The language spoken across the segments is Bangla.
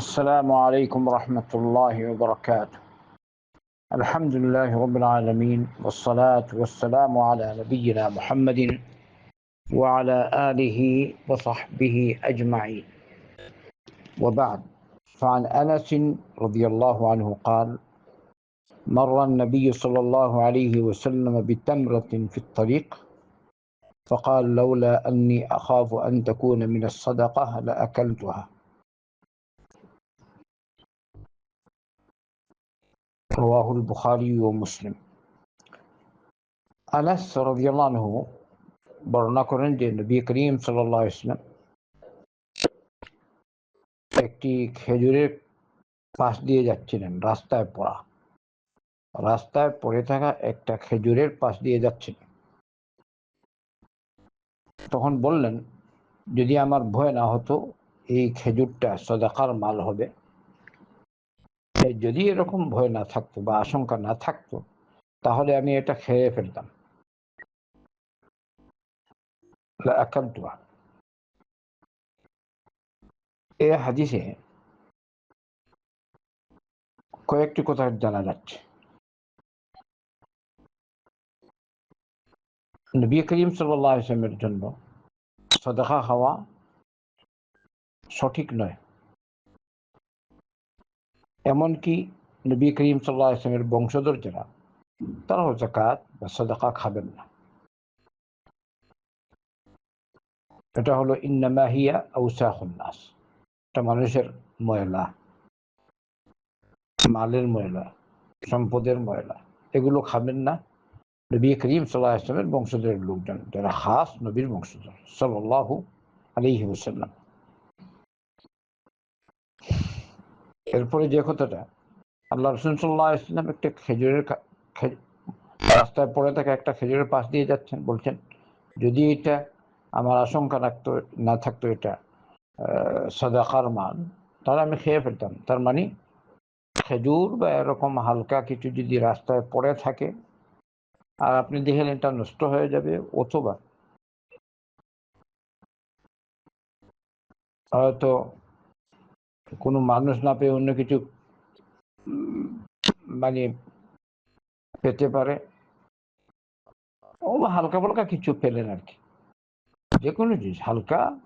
السلام عليكم ورحمة الله وبركاته. الحمد لله رب العالمين والصلاة والسلام على نبينا محمد وعلى آله وصحبه أجمعين. وبعد فعن أنس رضي الله عنه قال مر النبي صلى الله عليه وسلم بتمرة في الطريق فقال لولا أني أخاف أن تكون من الصدقة لأكلتها. বুখারি ও মুসলিম আনাস রাদিয়াল্লাহু বর্ণনা করেন যে নবী করিম সাল্লাল্লাহু আলাইহি ওয়াসাল্লাম একটি খেজুরের পাশ দিয়ে যাচ্ছিলেন, রাস্তায় পড়া। রাস্তায় পড়ে থাকা একটা খেজুরের পাশ দিয়ে যাচ্ছিলেন। তখন বললেন, যদি আমার ভয় না হতো, এই খেজুরটা সদাকার মাল হবে। যদি এরকম ভয় না থাকতো বা আশঙ্কা না থাকতো, তাহলে আমি এটা খেয়ে ফেলতাম। এ হাদিসে কয়েকটি কথা জানা যাচ্ছে। নবী করিম সাল্লামের জন্য সদাকা খাওয়া সঠিক নয়। এমনকি নবী করিম সাল্লাহ ইসলামের বংশধর যারা, তারাও জাকাত বা সদাকা খাবেন না। এটা হলো ইন্নামাহিয়া আউসাহুন্নাস এটা মানুষের ময়লা, মালের ময়লা, সম্পদের ময়লা। এগুলো খাবেন না নবী করিম সাল্লাহ ইসলামের বংশধরের লোকজন, যারা খাস নবীর বংশধর সাল্লাহু আলিহি ওসাল্লাম এরপরে যে কথাটা, আল্লাহ রসুল সাল্লাহ ইসলাম একটা খেজুরের রাস্তায় পড়ে থাকা, একটা খেজুরের পাশ দিয়ে যাচ্ছেন, বলছেন, যদি এটা আমার আশঙ্কা রাখতো না থাকতো এটা সদাকার মান তাহলে আমি খেয়ে ফেলতাম। তার মানে খেজুর বা এরকম হালকা কিছু যদি রাস্তায় পড়ে থাকে, আর আপনি দেখেন এটা নষ্ট হয়ে যাবে, অথবা হয়তো কোনো মানুষ না পেয়ে অন্য কিছু মানে পেতে পারে। ও হালকা ফালকা কিছু পেলেন আর কি। যে কোনো জিনিস হালকা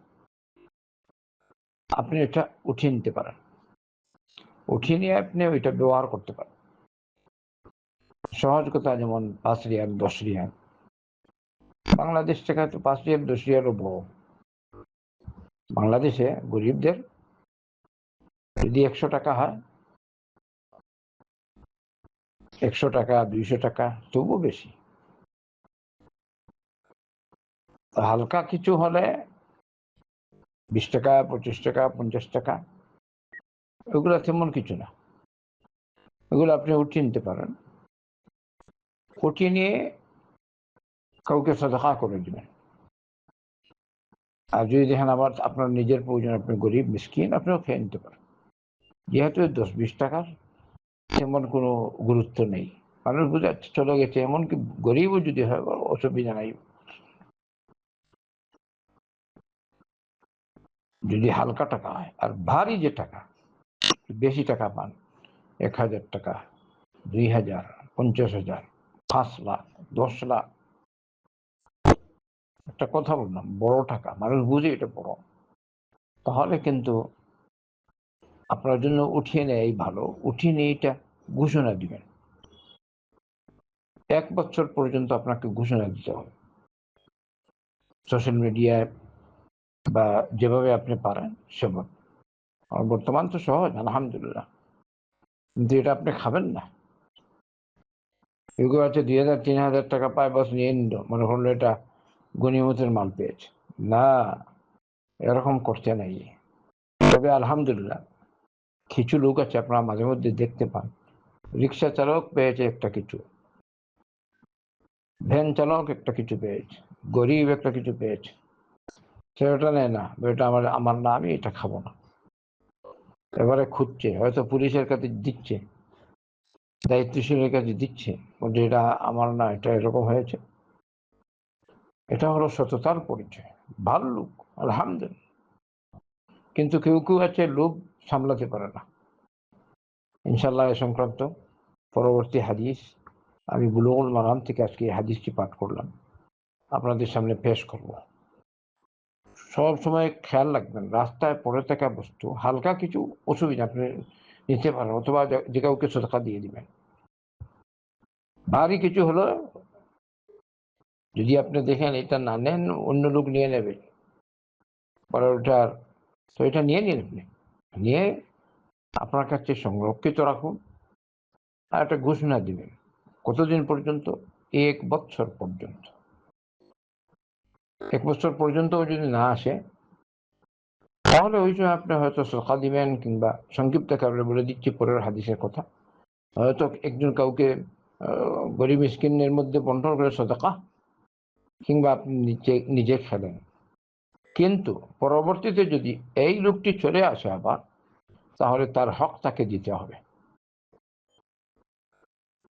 আপনি এটা উঠিয়ে নিতে পারেন। উঠিয়ে নিয়ে আপনি ওইটা ব্যবহার করতে পারেন। সহজ কথা যেমন পাঁচ রিয়াল, দশ রিয়াল। বাংলাদেশ থেকে তো পাঁচ রিয়াল, দশ রিয়ালও বড়। বাংলাদেশে গরিবদের যদি একশো টাকা হয়, একশো টাকা, দুইশো টাকা তবু বেশি। হালকা কিছু হলে বিশ টাকা, পঁচিশ টাকা, পঞ্চাশ টাকা, ওগুলো তেমন কিছু না। এগুলো আপনি উঠিয়ে নিতে পারেন। উঠিয়ে নিয়ে কাউকে সদাকা করে দেবেন। আর যদি দেখেন আবার আপনার নিজের প্রয়োজন, আপনি গরিব, মিসকিন, আপনিও খেয়ে নিতে পারেন। যেহেতু দশ বিশ টাকার, তেমন কোনো গুরুত্ব নেই। মানুষ বুঝাচ্ছে চলে গেছে, এমনকি গরিবও যদি হয়, অসুবিধা নাই। যদি হালকা টাকা হয়, আর ভারী যে টাকা, বেশি টাকা পান, এক হাজার টাকা, দুই হাজার, পঞ্চাশ হাজার, পাঁচ লাখ, দশ লাখ। একটা কথা বললাম, বড় টাকা, মানুষ বুঝে এটা বড়। তাহলে কিন্তু আপনার জন্য উঠিয়ে নেয় ভালো। উঠিয়ে নিয়ে এটা ঘোষণা দিবেন। এক বছর পর্যন্ত আপনাকে ঘোষণা দিতে হবে। সোশ্যাল মিডিয়ায় বা যেভাবে আপনি পারেন সেভাবে। বর্তমান তো সহজ, আলহামদুলিল্লাহ। কিন্তু এটা আপনি খাবেন না। এগুলো আছে দুই হাজার, তিন হাজার টাকা পায় বাস, নিয়ে নিল। মনে করল এটা গণিমতের মাল পেয়েছে। না, এরকম করতে নাই। তবে আলহামদুলিল্লাহ। কিছু লোক আছে আপনারা মাঝে মধ্যে দেখতে পান। রিক্সা চালক পেয়েছে একটা কিছু। ভ্যান চালক একটা কিছু পেয়েছে। গরিব একটা কিছু পেয়েছে। সেটা নেয় না এটা আমার আমার না, আমি এটা খাব না। এবারে খুঁজছে, হয়তো পুলিশের কাছে দিচ্ছে, দায়িত্বশীলের কাছে দিচ্ছে, বলছে এটা আমার না, এটা এরকম হয়েছে। এটা হলো সততার পরিচয়। ভালো লোক, আলহামদুলিল্লাহ। কিন্তু কেউ কেউ আছে লোক সামলাতে পারে না। ইনশাল্লাহ এ সংক্রান্ত পরবর্তী হাদিস আমি বুলুগুল মারাম থেকে আজকে হাদিসটি পাঠ করলাম। আপনাদের সামনে পেশ করব। সব সময় খেয়াল রাখবেন, রাস্তায় পড়ে থাকা বস্তু হালকা কিছু অসুবিধা আপনি নিতে পারেন, অথবা যে- কাউকে সদকা দিয়ে দিবেন। ভারী কিছু হলো, যদি আপনি দেখেন এটা না নেন, অন্য লোক নিয়ে নেবে। পরে ওটার তো এটা নিয়ে নিন আপনি। নিয়ে আপনার কাছে সংরক্ষিত রাখুন আর একটা ঘোষণা দিবেন কতদিন পর্যন্ত? এক বছর পর্যন্ত। এক বছর পর্যন্ত যদি না আসে, তাহলে ওই সময় আপনি হয়তো সরকার দিবেন কিংবা সংক্ষিপ্ত কারণে বলে দিচ্ছি পরের হাদিসের কথা। হয়তো একজন কাউকে গরিব স্কিনের মধ্যে বন্টন করে সদকা কিংবা আপনি নিজে নিজে খেলেন। কিন্তু পরবর্তীতে যদি এই লোকটি চলে আসে আবার তাহলে তার হক তাকে দিতে হবে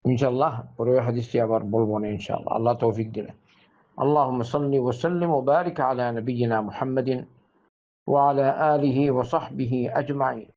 ইনশাল্লাহ পরের হাদিসটি আবার বলবো না ইনশাল্লাহ আল্লাহ তৌফিক দিলেন اللهم صل وسلم وبارك على نبينا محمد وعلى آله وصحبه أجمعين